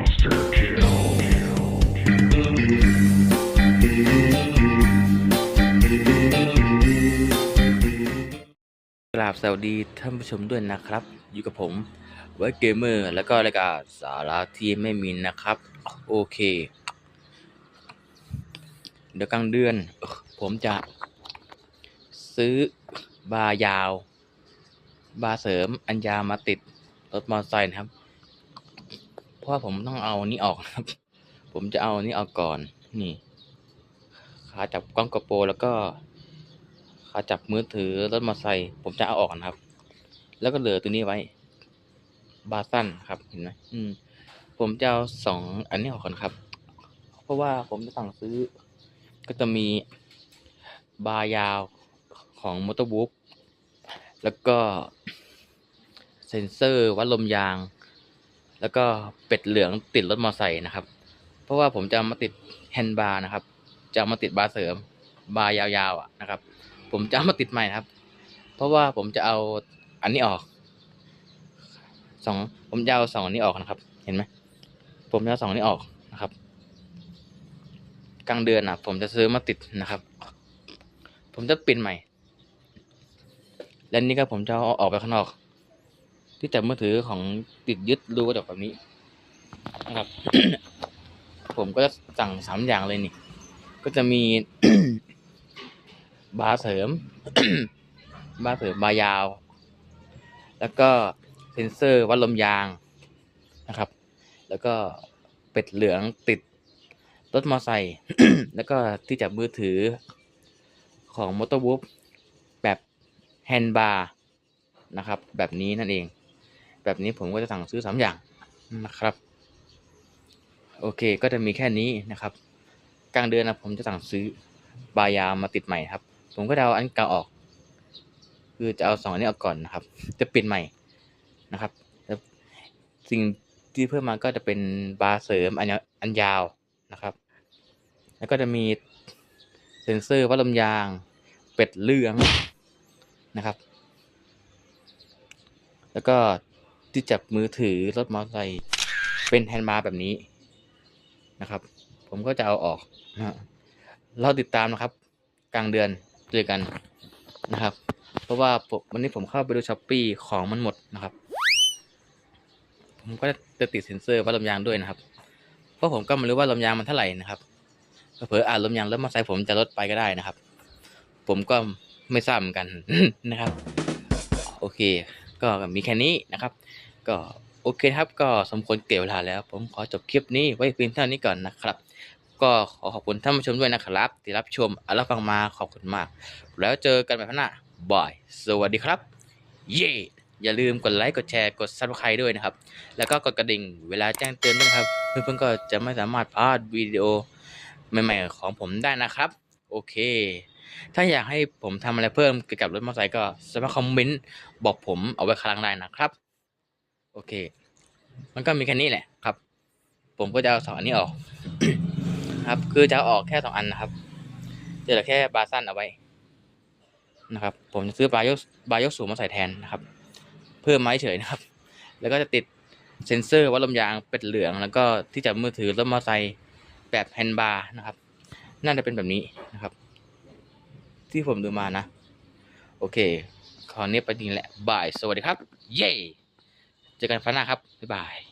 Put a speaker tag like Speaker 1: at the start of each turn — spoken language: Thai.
Speaker 1: กราบสวัสดีท่านผู้ชมด้วยนะครับ อยู่กับผมไว้เกมเมอร์ แล้วก็รายการสาระที่ไม่มีนะครับ โอเค เดี๋ยวกลางเดือน ผมจะ ซื้อบาร์ยาว บาร์เสริมอัญญามาติดรถมอเตอร์ไซค์นะครับ ว่าผมต้องเอานี้ออกครับ ผมจะเอานี้ออกก่อน นี่ ขาจับกล้องกระโปรแล้วก็ขาจับมือถือรถมอเตอร์ไซค์ผมจะเอาออกนะครับ แล้วก็เหลือตัวนี้ไว้ บาสั้นครับเห็นไหมอืม ผมจะเอาสองอันนี้ออกก่อนครับ เพราะว่าผมจะสั่งซื้อ ก็จะมีบาร์ยาวของมอเตอร์บุ๊กแล้วก็เซ็นเซอร์วัดลมยาง แล้วก็เป็ดเหลืองติดรถมอไซค์นะครับ เพราะว่าผมจะมาติดแฮนด์บาร์นะครับ จะมาติดบาร์เสริมบาร์ยาวๆอะนะครับ ผมจะมาติดใหม่นะครับ เพราะว่าผมจะเอาอันนี้ออกสองผมจะเอาสองอันนี้ออกนะครับ เห็นไหมผมจะเอาสองอันนี้ออกนะครับ กลางเดือนอะ ผมจะซื้อมาติดนะครับ ผมจะปินใหม่ และนี่ก็ผมจะเอาออกไปข้างนอก ที่จับมือถือของติดยึดรูกระจกแบบนี้นะครับ ผมก็จะสั่งสามอย่างเลยนี่ ก็จะมี บาร์เสริม บาร์เสริมบายาว แล้วก็เซนเซอร์วัดลมยางนะครับ แล้วก็เป็ดเหลืองติดรถมอไซค์แล้วก็ที่จับมือถือของมอเตอร์วูฟแบบแฮนด์บาร์นะครับ แบบนี้นั่นเอง แบบนี้ผมก็จะสั่งซื้อสามอย่างนะครับ โอเคก็จะมีแค่นี้นะครับ กลางเดือนนะผมจะสั่งซื้อบายามาติดใหม่ครับ ผมก็จะเอาอันเก่าออก คือจะเอาสองอันนี้ออกก่อนนะครับ จะปิดใหม่นะครับแล้วสิ่งที่เพิ่มมาก็จะเป็นบาร์เสริมอันยาอันยาวนะครับ แล้วก็จะมีเซ็นเซอร์วัดลมยาง เป็ดเหลืองนะครับ แล้วก็ ที่จับมือถือรถมอเตอร์ไซค์เป็นแฮนด์บาร์แบบนี้นะครับ ผมก็จะเอาออกนะเราติดตามนะครับ กลางเดือนเจอกันนะครับ เพราะว่าวันนี้ผมเข้าไปดูช้อปปี้ของมันหมดนะครับ ผมก็จะติดเซ็นเซอร์ว่าลมยางด้วยนะครับ เพราะผมก็ไม่รู้ว่าลมยางมันเท่าไหร่นะครับเผลออาจลมยางแล้วมาใส่ผมจะลดไปก็ได้นะครับ ผมก็ไม่ทราบเหมือนกันนะครับ โอเค ก็มีแค่นี้นะครับ ก็โอเคครับก็สมควรเก็บเวลาแล้ว ผมขอจบคลิปนี้ไว้เพียงเท่านี้ก่อนนะครับ ก็ขอขอบคุณท่านผู้ชมด้วยนะครับ ที่รับชมและรับฟังมาขอบคุณมาก แล้วเจอกันใหม่พบหน้าบายสวัสดีครับ เย่อย่าลืมกดไลค์กดแชร์กดซับสไครต์ด้วยนะครับ แล้วก็กดกระดิ่งเวลาแจ้งเตือนด้วยครับ เพื่อนๆก็จะไม่สามารถพลาดวิดีโอใหม่ๆของผมได้นะครับ โอเค ถ้าอยากให้ผมทำอะไรเพิ่มเกี่ยวกับรถมอเตอร์ไซค์ก็สามารถคอมเมนต์บอกผมเอาไว้ข้างล่างได้นะครับ โอเค มันก็มีแค่นี้แหละครับ ผมก็จะเอาสองอันนี้ออก ครับ คือจะออกแค่สองอันนะครับจะเหลือแค่บาสั้นเอาไว้นะครับ ผมจะซื้อบายกบายกสูงมาใส่แทนนะครับ เพิ่มไม้เฉยนะครับ แล้วก็จะติดเซ็นเซอร์วัดลมยางเป็ดเหลือง แล้วก็ที่จับมือถือรถมอเตอร์ไซค์แบบแฮนด์บาร์นะครับ น่าจะเป็นแบบนี้นะครับ ที่ผมดูมานะ โอเค คราวนี้ไปดีแหละบาย สวัสดีครับ เย่เจอกันฟันหน้าครับ บ๊ายบาย